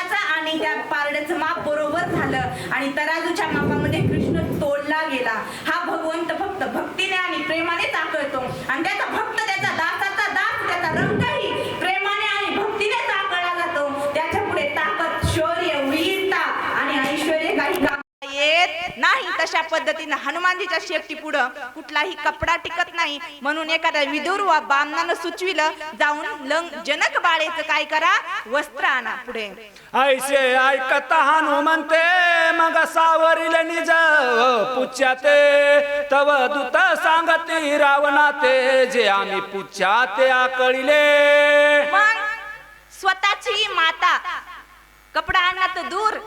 कृष्णाचा आणि त्या पारड्याचं माप बरोबर झालं. आणि तराजूच्या मापामध्ये कृष्ण तोडला गेला. हा भगवंत फक्त भक्तीने आणि प्रेमाने दाखवतो आणि त्याचा भक्त त्याचा दासाचा दास त्याचा रंगही तशा पद्धतीनं हनुमानजीच्या शेपटी पुढं कुठलाही कपडा टिकत नाही. म्हणून एखाद्या विदुर वा बामणानं सुचविलं जाऊन लंग जनक बाळेचं काय करा? वस्त्र आणा पुढे. ऐसे ऐकता हनुमंते मग सावरील निज पुच्छ्याते तव दूत सांगती रावणाते जे आम्ही पुच्छ्याते आकळिले. स्वतःची माता कपडा आणला तर दूर.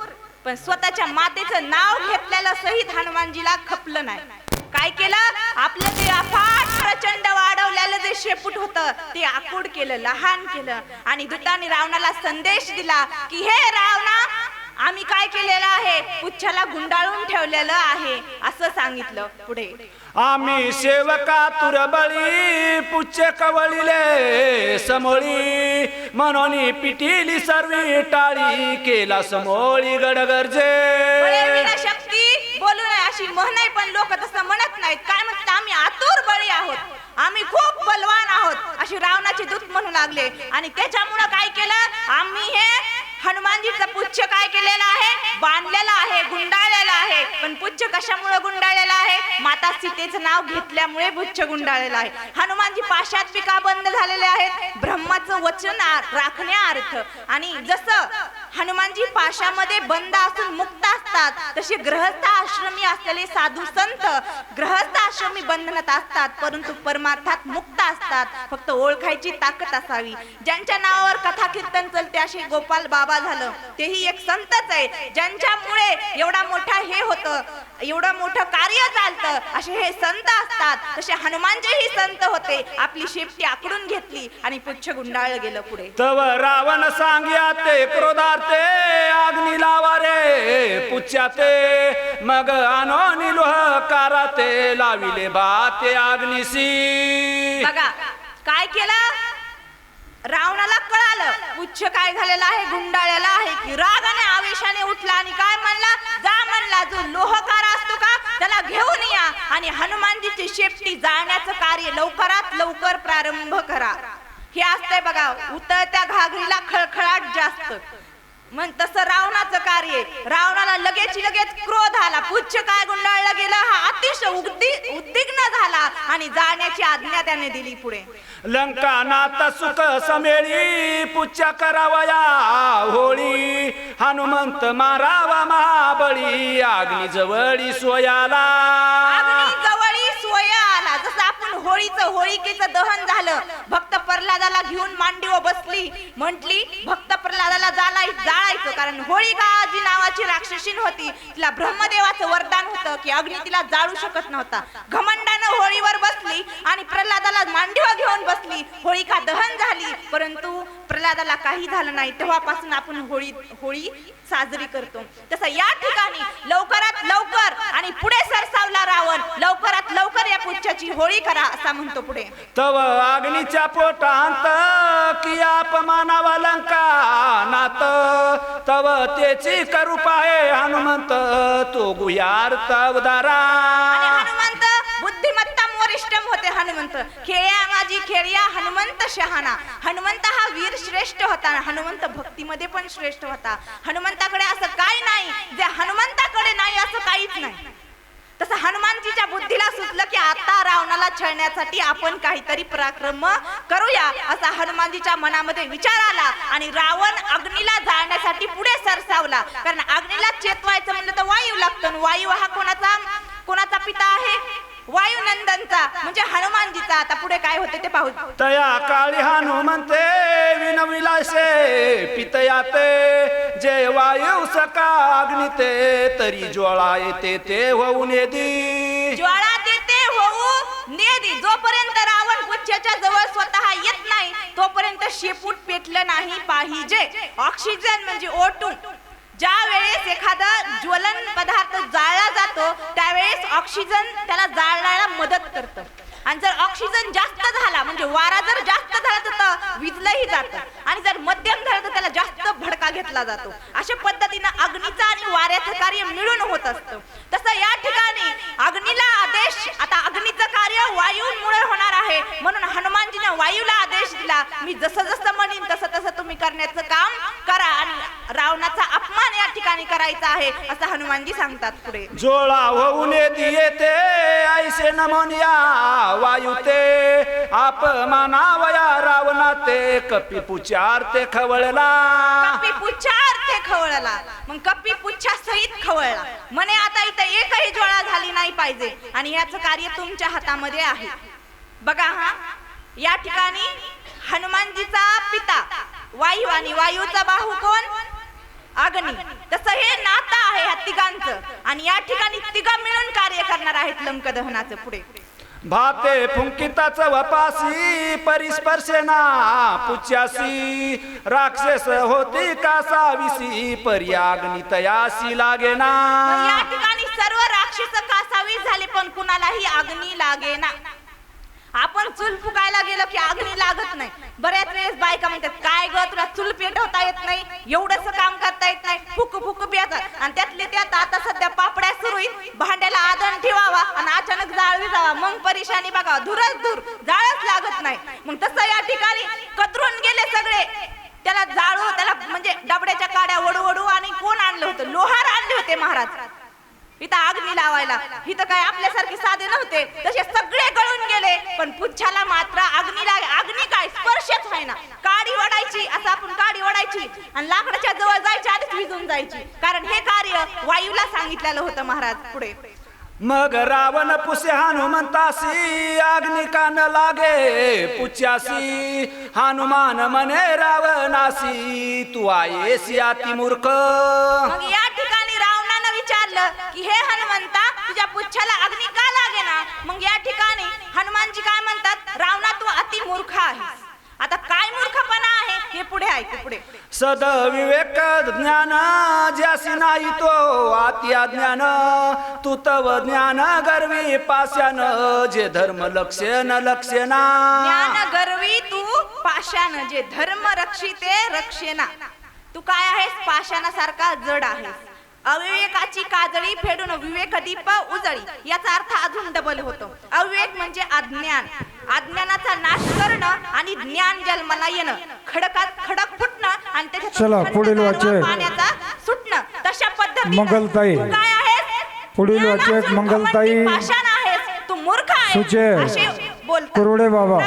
पण स्वतःच्या मातेचं नाव घेतलेलं सहित हनुमानजीला खपलं नाही. काय केलं? आपलं ते अफाट प्रचंड वाढवलेलं जे शेपूट होतं ते आकूड केलं लहान केलं. आणि दुताने रावणाला संदेश दिला की हे रावणा आम्ही काय केलेलं आहे? पुच्छाला गुंडाळून ठेवलेलं आहे. असं सांगितलं. पुढे. आम्ही सेवका तुरबळी पुच्छ कवळिले समोळी. म्हणून पिटिली सर्वी टाळी केला समोळी गडगर्जे. शक्ती बोलू नये अशी म्हण पण लोक तसं म्हणत नाहीत. काय म्हणतात? आम्ही आतुर बळी आहोत. आम्ही खूप बलवान आहोत अशी रावणाचे दूत म्हणू लागले. आणि त्याच्यामुळं काय केलं? आम्ही हे हनुमानजीचं पुच्छ काय केलेलं आहे? बांधलेलं आहे गुंडाळलेलं आहे. पण पुच्छ कशामुळे गुंडाळलेलं आहे? माता सीतेचं नाव घेतल्यामुळे पुच्छ गुंडाळलेलं आहे. हनुमानजी पाशात पिका बंद झालेले आहेत. ब्रह्माचं वचन आ- राखण्यार्थ आणि जसं हनुमानजी पाशामध्ये बंद असून मुक्त असतात. तसे ग्रहस्थ आश्रमी असलेले साधू संत ग्रहस्थ आश्रमी बंधनात असतात परंतु परमार्थात मुक्त असतात. फक्त ओळखायची ताकद असावी. ज्यांच्या नावावर कथा कीर्तन चलते असे गोपाल बाबा झालं. तेही एक संतच आहे ज्यांच्यामुळे एवढा मोठा होतं एवढं मोठं कार्य चालतं. असे हे संत असतात. तसे हनुमानजीही संत होते. आपली शेपटी आकडून घेतली आणि पुच्छ गुंडाळलं गेलं पुढे. तव रावण सांग्या ते क्रोधार्थे अग्नी लावा रे पुच्छ्याते मग आणोनी लोह काराते लाविले बाते अग्निसी बघा काय केलं? रावणाला कळालं पुच्छ काय झालेला आहे गुंडाळलेला आहे की रागाने आवेशाने उठला आणि काय म्हणला? जा म्हणला जो लोहकार असतो का त्याला घेऊन या आणि हनुमानजीची शेपटी जाण्याचं कार्य लवकरात लवकर प्रारंभ करा. हे असतंय बघा उतरत्या घागरीला खळखळाट जास्त. मग तसं रावणाचं कार्य रावणाला लगेच लगेच क्रोध आला. पुच्छ काय गुंडाळलं गेलं? हा अतिशय उगदी आणि जाण्याची आज्ञा त्याने दिली पुढे. लंका नाता सुख समेळी पूजा करावया होळी. हनुमंत मारावा महाबळी आग्नी जवळी सोयाला अग्नी जवळी सोय आला जसं आपण होळीचं होळिकेचं दहन झालं. भक्त प्रल्हादाला घेऊन मांडीवर बसली. म्हंटली भक्त प्रल्हादाला जालाय जाळायचं कारण होळीका जी नावाची राक्षसीन होती. तिला ब्रह्मदेवाचं वरदान होतं की अग्नी तिला जाळू शकत नव्हता. घमंडानं होळीवर बसली आणि प्रल्हादाला मांडीवर घेऊन बसली. होळिका दहन झाली परंतु प्रल्हादाला काही झालं नाही. तेव्हापासून आपण होळी होळी साजरी करतो. तसं या ठिकाणी लवकरात लवकर आणि पुढे सरसावला पुच्छाची होळी करा असा म्हणतो पुढे. तव अग्नीच्या पोटांत किया अपमानावा लंका नात. तव तेची करूपाये हनुमंत तो गुयार्थ उदारा. आणि हनुमंत बुद्धिमत्ता वरिष्ठम होते हनुमंत. खेळ्या माझी खेळ्या हनुमंत शहाणा. हनुमंत हा वीर श्रेष्ठ होता. हनुमंत भक्तीमध्ये पण श्रेष्ठ होता. हनुमंताकडे असं काय नाही. जे हनुमंताकडे नाही असं काहीच नाही. तसं हनुमानजीच्या बुद्धीला सुचलं की आता रावणाला छळण्यासाठी आपण काहीतरी पराक्रम करूया असा हनुमानजीच्या मनामध्ये विचार आला आणि रावण अग्नीला जाळण्यासाठी पुढे सरसावला. कारण अग्नीला चेतवायचं म्हणलं तर वायू लागतो वायू हा कोणाचा कोणाचा पिता आहे? वायुनंदनचा म्हणजे हनुमानजीचा. आता पुढे काय होते ते पाहू. तया काळी हनुमंते विनविलासे पितयाते जे वायू सका अग्निते तरी ज्वाळा येते ते होऊन येदी ज्वाळा देते होऊ नेदी जोपर्यंत रावण पुच्छाच्या जवळ स्वतः येत नाही तोपर्यंत पेटलं नाही पाहिजे. ऑक्सिजन म्हणजे ओटून. ज्या वेळेस एखादा ज्वलन पदार्थ जाळला जातो त्यावेळेस ऑक्सिजन त्याला जाळण्याला मदत करतं. आणि जर ऑक्सिजन जास्त झाला म्हणजे वारा जर जास्त झाला तर विजलंही जातं. आणि जर मध्यम झालं तर त्याला जास्त भडका घेतला जातो. अशा पद्धतीनं अग्नीचं आणि वाऱ्याचं कार्य मिळून होत असतं. तसं या ठिकाणी अग्नीला आदेश आता अग्नीचं कार्य वायूंमुळे होणार आहे. म्हणून हनुमानजीने वायूला मी जसं जसं म्हणीन तसं तसं तुम्ही करण्याचं काम करा आणि रावणाचा अपमान या ठिकाणी करायचा आहे असं हनुमानजी सांगतात पुढे. जोळा होऊन येते ऐसे नमोनिया वायू ते अपमानावया रावणा ते कपी पुचार ते खवळला. कपी पुच्छार ते खवळला. मग कपी पुच्छा सहित खवळला. म्हणे आता इथं एकही ज्वाळा झाली नाही पाहिजे आणि याचं कार्य तुमच्या हातामध्ये आहे. बघा हा. या ठिकाणी हनुमानजीचा पिता वायू आणि वायूचा बाहू कोण? अग्नी. तसं हे नातं आहे ह्या तिघांचं. आणि या ठिकाणी तिघा मिळून कार्य करणार आहेत लंक दहनाचं पुढे. भाते फुंकिताच वपासी परिस्पर्शेना पुच्यासी. राक्षस होती का साविसी पर्याग्नी तयासी लागेना या ठिकाणी सर्व राक्षस कासावी झाले पण कुणालाही अग्नी लागेना आपण चूल फुकायला गेलो की अग्नी लागत नाही. बऱ्याच वेळेस बायका म्हणतात काय ग तुला चूल पेटवता येत नाही? एवढंच काम करता येत नाही. फुक फुक पियातात आणि त्यातले त्यात आता सध्या पापड्या सुरू आहेत. भांड्याला आदन ठेवावा आणि अचानक जाळ विजावा मग परेशानी बघा धुरच धूर. जाळच लागत नाही. मग तसं या ठिकाणी कतरून गेले सगळे. त्याला जाळू त्याला म्हणजे डबड्याच्या काड्या वडू वडू आणि कोण आणलं होतं? लोहार आणले होते महाराज. इथं अग्नी लावायला. इथं काय आपल्यासारखे साधे नव्हते. तसे सगळे गळून गेले. पण पुच्छाला मात्र अग्नी लाग अग्नी काय? स्पर्शच व्हायना. काडी वडायची असं आपण काडी वडायची आणि लाकडाच्या जवळ जायची आधीच विजून जायची. कारण हे कार्य वायूला सांगितलेलं होतं महाराज पुढे. मग रावण पुसे हनुमंतासी अग्नि कान लागे. पुच्यासी हनुमान म्हणे रावणासी तू आहेसी अति मूर्ख मग या ठिकाणी रावणानं विचारलं की हे हनुमंता तुझ्या पुच्छाला अग्नी का लागेना मग या ठिकाणी हनुमानजी काय म्हणतात? रावणा तू अति मूर्ख आहेस. आता काय मूर्खपणा आहे? हे पुढे ऐकू पुढे. सद विवेक ज्ञान ज्यासी नाही तो अति अज्ञान तू तव ज्ञान गर्वी पास्यान जे धर्म लक्ष्य न लक्ष्य ना ज्ञान गर्वी तू पाषाण जे धर्म रक्षिते रक्षेना. तू काय आहेस? पाषाणासारखा जड आहेस. अविवेकाची काजळी फेडून विवेक दीप उजळी याचा अर्थ अजून डबल होतो अविवेक म्हणजे अज्ञान अज्ञानाचा नाश करणं आणि ज्ञान जन्माला येणं खडकात खडक फुटणं आणि थंड पुढील. पाण्याचा सुटणं तशा पद्धतीने मंगलताई. काय आहेस पुढील वाचक मंगलताई. तू मूर्ख. असे बोलतात कुरुडे बाबा.